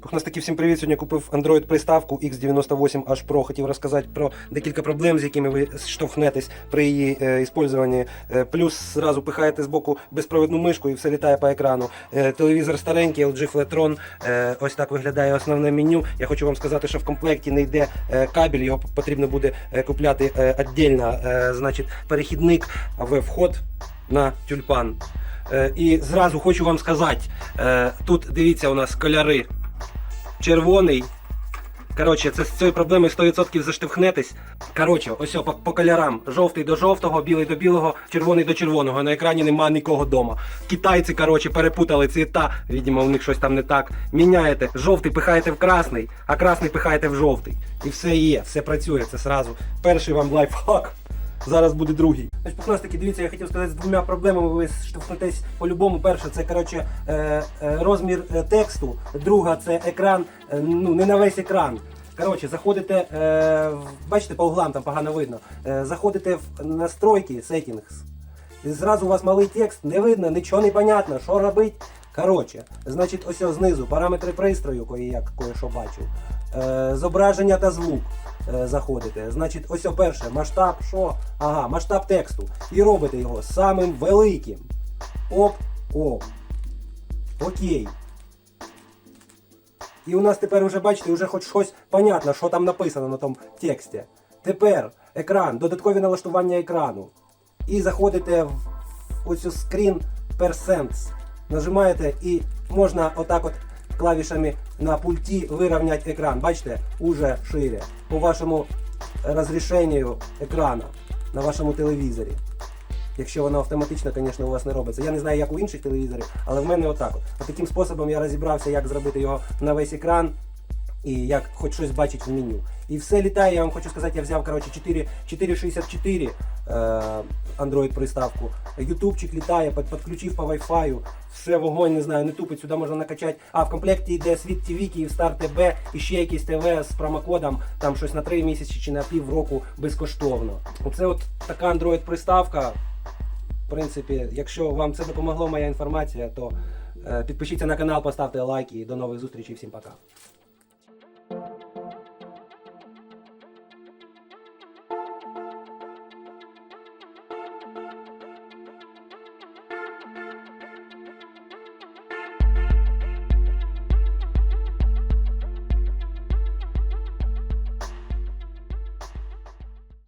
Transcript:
Пухнастики, всім привіт. Сьогодні купив Android приставку X98H Pro. Хотів розказати про декілька проблем, з якими ви штовхнетесь при її е, іспользуванні. Е, плюс зразу пихаєте з боку безпровідну мишку і все літає по екрану. Е, телевізор старенький, LG Flatron. Е, ось так виглядає основне меню. Я хочу вам сказати, що в комплекті не йде е, кабель, його потрібно буде е, купляти е, віддільно. Е, значить, перехідник в вход на тюльпан. Е, і зразу хочу вам сказати, е, тут дивіться у нас кольори червоний. Коротше, це з цієї проблеми 100% заштовхнетесь. Коротше, ось по, по кольорам. Жовтий до жовтого, білий до білого, червоний до червоного. На екрані нема нікого дома. Китайці, коротше, перепутали цвіта. Відомо, у них щось там не так. Міняєте. Жовтий пихаєте в красний, а красний пихаєте в жовтий. І все є, все працює, це сразу. Перший вам лайфхак. Зараз буде другий. Значить, пухнастики, дивіться, я хотів сказати, з двома проблемами ви штовхнетесь по-любому. Перше, це коротше, е, е, розмір е, тексту. Друга це екран, ну не на весь екран. Коротше, заходите, бачите, по углам там погано видно. Заходите в настройки, settings, і зразу у вас малий текст, не видно, нічого не понятно, що робити. Коротше, значить, ось знизу параметри пристрою, кої я кое-що бачу. Е, зображення та звук е, заходите. Значить, ось перше, масштаб, що? Ага, масштаб тексту. І робите його самим великим. Оп, оп. Окей. І у нас тепер вже, бачите, вже хоч щось понятно, що там написано на тому тексті. Тепер екран, додаткові налаштування екрану. І заходите в оцю screen percents. Нажимаєте і можна отак от клавішами на пульті вирівняти екран. Бачите, уже шире. По вашому розрішенню екрану на вашому телевізорі. Якщо воно автоматично, звісно, у вас не робиться. Я не знаю, як у інших телевізорів, але в мене отак. От. От таким способом я розібрався, як зробити його на весь екран і як хоч щось бачить в меню. І все літає, я вам хочу сказати, я взяв коротше, 464 е, Android приставку. Ютубчик літає, підключив по Wi-Fi, все вогонь, не знаю, не тупить, сюди можна накачати. А в комплекті йде Світ TV, Київстар ТБ і ще якийсь ТВ з промокодом, там щось на 3 місяці чи на пів року безкоштовно. Оце от така Android приставка. В принципі, якщо вам це допомогло моя інформація, то е, підпишіться на канал, поставте лайк і до нових зустрічей. Всім пока.